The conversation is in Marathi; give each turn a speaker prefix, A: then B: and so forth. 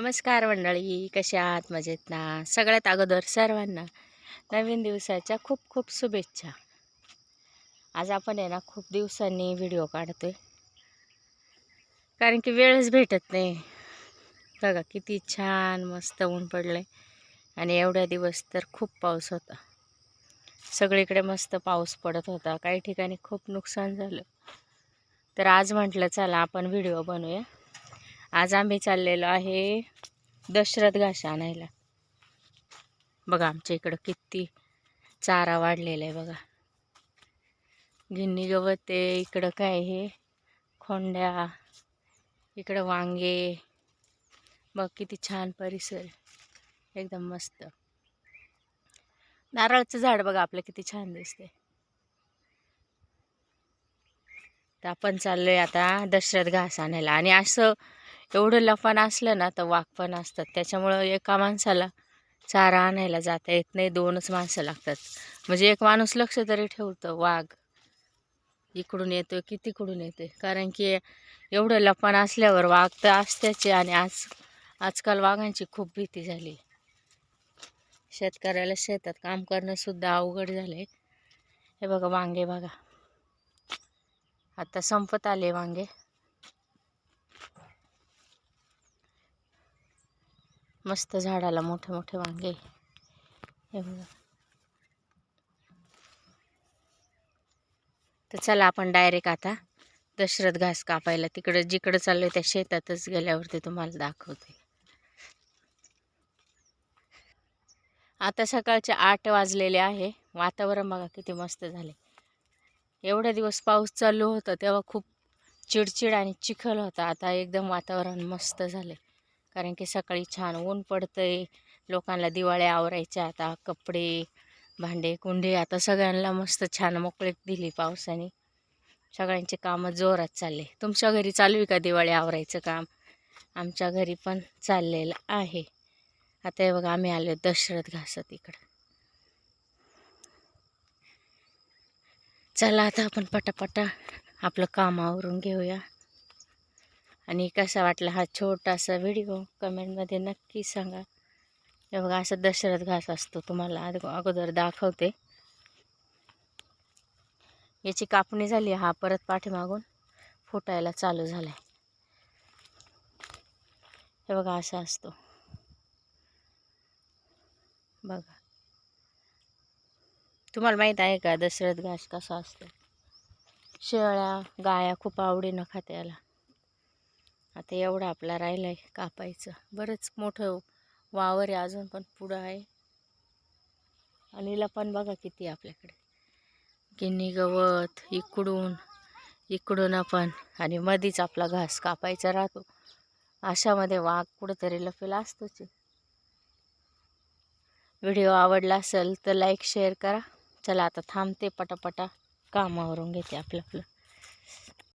A: नमस्कार मंडळी कशा आहात? मजेत ना? सगळ्यात अगोदर सर्वांना नवीन दिवसाच्या खूप खूप शुभेच्छा. आज आपण आहे ना खूप दिवसांनी व्हिडिओ काढतोय. कारण की वेळच भेटत नाही. बघा किती छान मस्त ऊन पडलंय. आणि एवढ्या दिवस तर खूप पाऊस होता. सगळीकडे मस्त पाऊस पडत होता. काही ठिकाणी खूप नुकसान झालं. तर आज म्हटलं चला आपण व्हिडिओ बनवूया. आज आम्ही चाललेलो आहे दशरथ घास आणायला. बघा आमच्या इकडं किती चारा वाढलेला आहे बघा. गिन्नी गवत आहे इकडं काय हे खोंड्या इकडं वांगे. बघ किती छान परिसर. एकदम मस्त. नारळाचं झाड बघा आपलं किती छान दिसते तर आपण चाललोय आता दशरथ घास आणायला. आणि असं एवढं लफान असलं ना तर वाघ पण असतात. त्याच्यामुळं एका माणसाला चारा आणायला जाता येत नाही. दोनच माणसं लागतात. म्हणजे एक माणूस लक्ष तरी ठेवतं वाघ. इकडून येतो की तिकडून येतोय. कारण की एवढं लपान असल्यावर वाघ तर असत्याचे आणि आज आजकाल वाघांची खूप भीती झाली. शेतकऱ्याला शेतात काम करणंसुद्धा अवघड अवघड झालंय. हे बघा वांगे बघा. आता संपत आले वांगे. मस्त झाडाला मोठे मोठे वांगे. हे बघा. तर चला आपण डायरेक्ट आता दशरथ घास कापायला. तिकडं जिकडं चाललोय त्या शेतातच गेल्यावरती तुम्हाला दाखवते. आता सकाळचे आठ वाजलेले आहे. वातावरण बघा किती मस्त झाले एवढ्या दिवस पाऊस चालू होता तेव्हा खूप चिडचिड आणि चिखल होता. आता एकदम वातावरण मस्त झाले कारण की सकाळी छान ऊन पडतं आहे लोकांना दिवाळ्या आवरायच्या आता कपडे भांडे कुंडे आता सगळ्यांना मस्त छान मोकळीक दिली पावसाने. सगळ्यांचे कामं जोरात चालले. तुमच्या घरी चालू आहे का दिवाळी आवरायचं काम? आमच्या घरी पण चाललेलं आहे. आता हे बघा आम्ही आलो दशरथ घासत इकडं. चला आता आपण पटापटा आपलं काम आवरून घेऊया. आणि कसा वाटला हा छोटासा व्हिडिओ कमेंटमध्ये नक्की सांगा. हे बघा असं दशरथ घास असतो तुम्हाला अगोदर दाखवते. याची कापणी झाली हा परत पाठीमागून फुटायला चालू झालाय. हे बघा असा असतो. बघा. तुम्हाला माहीत आहे का दशरथ घास कसा असतो? शेळ्या गाया खूप आवडीनं खाते याला. आता एवढा आपला राहिला आहे कापायचं. बरंच मोठं वावर आहे अजून पण पुढं आहे. आणि लपण पण बघा किती आपल्याकडे. गिन्नी गवत इकडून इकडून आपण. आणि मधीच आपला घास कापायचा राहतो. अशामध्ये वाघ कुठंतरी लपेला असतोच. व्हिडिओ आवडला असेल तर लाईक शेअर करा. चला आता थांबते पटापटा. कामावरून घेते आपलं आपलं.